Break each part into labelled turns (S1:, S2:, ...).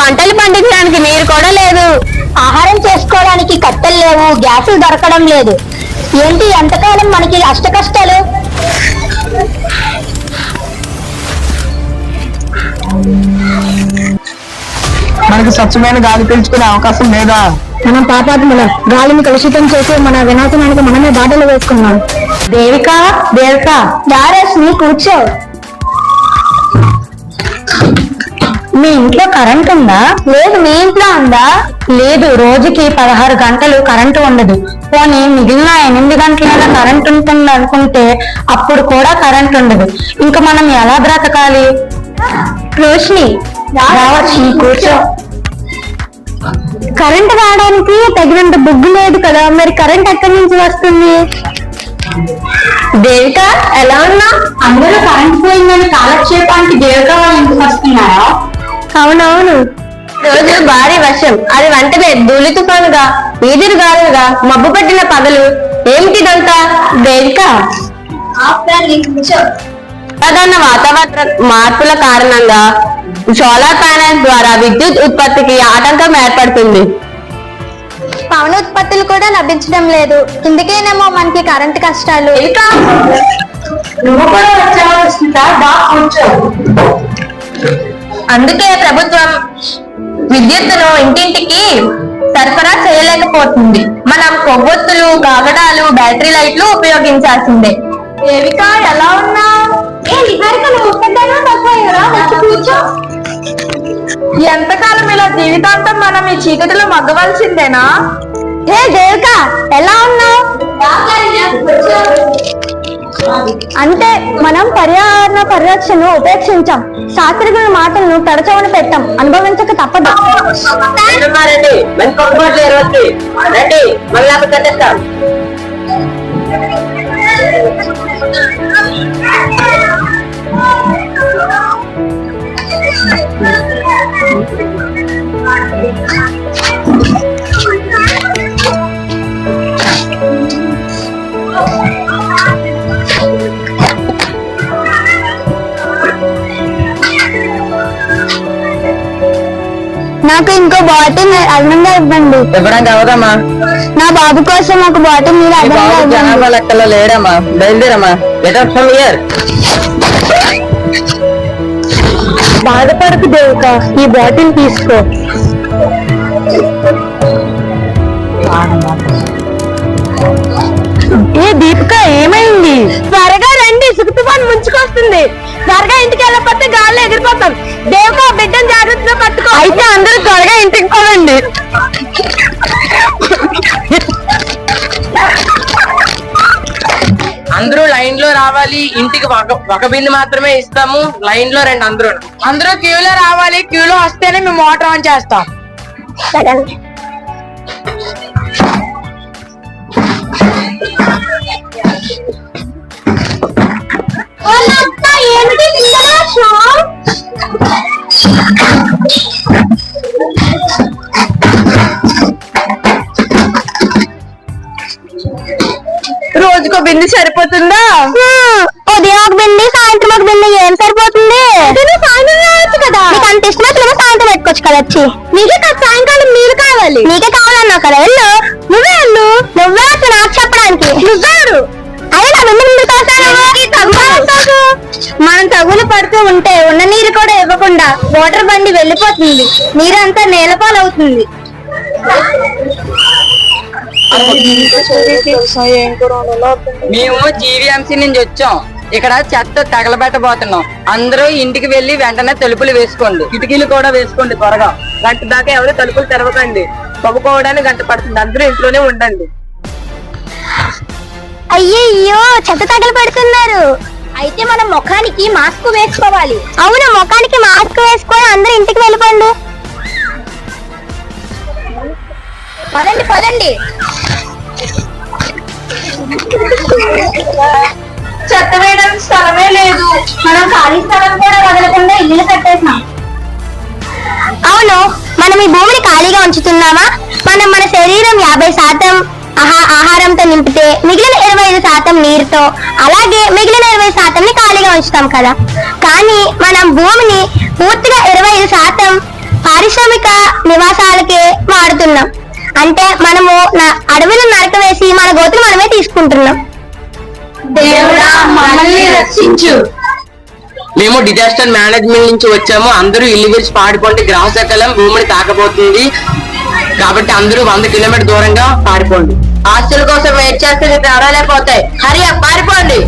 S1: పంటలు పండించడానికి నీరు కూడా లేదు.
S2: ఆహారం చేసుకోవడానికి కట్టెలు లేవు గ్యాసులు దొరకడం లేదు. ఏంటి ఎంతకాలం మనకి అష్ట కష్టాలు?
S3: మనకి స్వచ్ఛమైన గాలి పీల్చుకునే అవకాశం లేదా?
S2: మనం పాపాత్ములం. గాలిని కలుషితం చేసి మన వినాశనానికి మనమే బాటలు వేసుకున్నాం. దేవిక దేవిక దారస్ని కూర్చో. మీ ఇంట్లో కరెంట్ ఉందా? లేదు మీ ఇంట్లో ఉందా? లేదు రోజుకి పదహారు గంటలు కరెంటు ఉండదు. పోనీ మిగిలిన ఎనిమిది గంటలైనా కరెంట్ ఉంటుంది అనుకుంటే అప్పుడు కూడా కరెంట్ ఉండదు. ఇంకా మనం ఎలా బ్రతకాలి? రోషిని రావచ్చు కూర్చో. కరెంట్ రావడానికి తగినంత బొగ్గు లేదు కదా. మరి కరెంట్ ఎక్కడి నుంచి వస్తుంది? దేవిక ఎలా ఉన్నా అందరూ కరెంట్ పోయిందని కాలక్షేపానికి దేవిక వాళ్ళు ఇంటికి వస్తున్నారా అవునవును.
S1: రోజు భారీ వర్షం. అది వెంటనే ధూళి తుఫానుగా ఈదురు గాలుగా మబ్బు పట్టిన పగలు. ఏమిటిదంతా? దేవిక సాధారణ వాతావరణ మార్పుల కారణంగా సోలార్ ప్యానెల్స్ ద్వారా విద్యుత్ ఉత్పత్తికి ఆటంకం ఏర్పడుతుంది.
S2: పవన ఉత్పత్తులు కూడా లభించడం లేదు. ఇందుకేనేమో మనకి కరెంట్ కష్టాలు.
S1: నువ్వు కూడా వచ్చావా అందుకే ప్రభుత్వం విద్యుత్తును ఇంటింటికి సరఫరా చేయలేకపోతుంది. మనం కొవ్వొత్తులు కాగడాలు బ్యాటరీ లైట్లు ఉపయోగించాల్సిందే. దేవిక ఎలా ఉన్నావు? ఎంతకాలం ఇలా జీవితాంతం మనం ఈ చీకటిలో మగ్గవలసిందేనా?
S2: హే దేవిక ఎలా ఉన్నావు? అంటే మనం పర్యావరణ పరిరక్షణను ఉపేక్షించాం. శాస్త్రజ్ఞుల మాటలను తడచవని పెట్టాం. అనుభవించక తప్పదు.
S1: రండి. మంచి
S2: నాకు ఇంకో బాటిల్ అదనంగా ఇవ్వండి.
S3: ఇవ్వడానికి అవదమ్మా
S2: నా బాబు కోసం ఒక బాటిల్ మీరు అదనంగా
S3: బాబు
S2: ఇవ్వండి.
S3: జనాభా లెక్కలో లేడమ్మా. బయలుదేరమ్మా. గెట్ ఫ్రమ్ ఇయర్
S2: బాధపడకు దేవిక ఈ బాటిల్ తీసుకో. ఏ దీపిక ఏమైంది? పోవండి
S3: అందరూ లైన్లో రావాలి. ఇంటికి ఒక ఒక బిల్లు మాత్రమే ఇస్తాము. లైన్లో రండి అందరూ. అందరూ క్యూలో రావాలి. క్యూలో వస్తేనే మేము మోటార్ ఆన్ చేస్తాం.
S1: బిందు సరిపోతుందా?
S2: ఉదయం ఒక బింది సాయంత్రం ఒక బింది ఏం సరిపోతుంది? సాయంత్రం రావచ్చు కదా. అంత సాయంత్రం పెట్టుకోవచ్చు కదా వచ్చి నీకే కదా సాయంకాలం నీరు కావాలి. నీకే కావాలన్నావు కదా వెళ్ళు. నువ్వే వెళ్ళు. నువ్వే నాకు చెప్పడానికి. నువ్వెవరు అదే నా బిందు ముందు మనం తగులు పడుతూ ఉంటే ఉన్న నీరు కూడా ఇవ్వకుండా వాటర్ బండి వెళ్ళిపోతుంది. నీరంతా నేలపాలవుతుంది.
S3: మేము జీవీఎంసీ నుంచి వచ్చాం. ఇక్కడ చెత్త తగలబెట్టబోతున్నాం. అందరూ ఇంటికి వెళ్ళి వెంటనే తలుపులు వేసుకోండి. కిటికీలు కూడా వేసుకోండి త్వరగా. గంట దాకా ఎవరు తలుపులు తెరవకండి. పవ్వుకోవడానికి గంట పడుతుంది. అందరూ ఇంట్లోనే ఉండండి.
S2: అయ్యయ్యో చెత్త తగలు పెడుతున్నారు అయితే మనం ముఖానికి మాస్క్ వేసుకోవాలి. అవును ముఖానికి మాస్క్ వేసుకొని అందరూ ఇంటికి వెళ్ళిపోండి. పదండి పదండి.
S1: చెత్త వేయడానికి స్థలమే లేదు.
S2: మనం ఖాళీ స్థలం కూడా వదలకుండా ఇల్లు కట్టేసినాం. అవును మనం ఈ భూమిని ఖాళీగా ఉంచుతున్నామా? మనం మన శరీరం యాభై శాతం ఆహా- ఆహారంతో నింపితే మిగిలిన ఇరవై ఐదు శాతం నీరుతో అలాగే మిగిలిన ఇరవై శాతం ఖాళీగా ఉంచుతాం కదా. కానీ మనం భూమిని పూర్తిగా ఇరవై ఐదు శాతం
S4: పారిశ్రామిక నివాసాలకే వాడుతున్నాం. అంటే మనము న- అడవులను నరకవేసి మన గోతులు మనమే తీసుకుంటున్నాం. దేవుడా మనల్ని రక్షించు.
S3: మేము డిజాస్టర్ మేనేజ్మెంట్ నుంచి వచ్చాము. అందరూ ఇల్లు విడిచి పాడిపోండి గ్రహశకలం భూమిని తాకబోతుంది. కాబట్టి అందరూ వంద కిలోమీటర్ దూరంగా పారిపోండి. ఆస్తుల కోసం వెయిట్ చేస్తే ప్రాణాలైపోతాయి హరి పారిపోండి.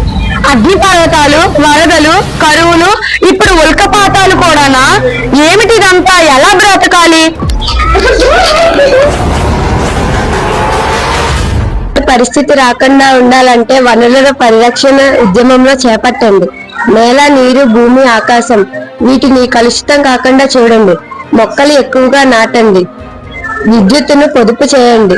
S2: అగ్ని పర్వతాలు వరదలు కరువులు ఇప్పుడు ఉల్కపాతాలు కూడానా? ఏమిటిదంతా ఎలా బ్రతకాలి?
S4: పరిస్థితి రాకుండా ఉండాలంటే వనరుల పరిరక్షణ ఉద్యమంలో చేపట్టండి. నేల నీరు భూమి ఆకాశం వీటిని కలుషితం కాకుండా చూడండి. మొక్కలు ఎక్కువగా నాటండి. విద్యుత్తును పొదుపు చేయండి.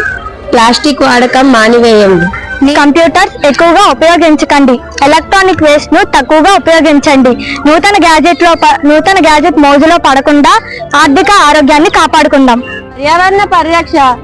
S4: ప్లాస్టిక్ వాడకం మానివేయండి.
S2: కంప్యూటర్స్ ఎక్కువగా ఉపయోగించకండి. ఎలక్ట్రానిక్ వేస్ట్ను తక్కువగా ఉపయోగించండి. నూతన గ్యాజెట్లో ప- నూతన గ్యాజెట్ మోజులో పడకుండా ఆర్థిక ఆరోగ్యాన్ని కాపాడుకుందాం.
S4: పర్యావరణ పరిరక్ష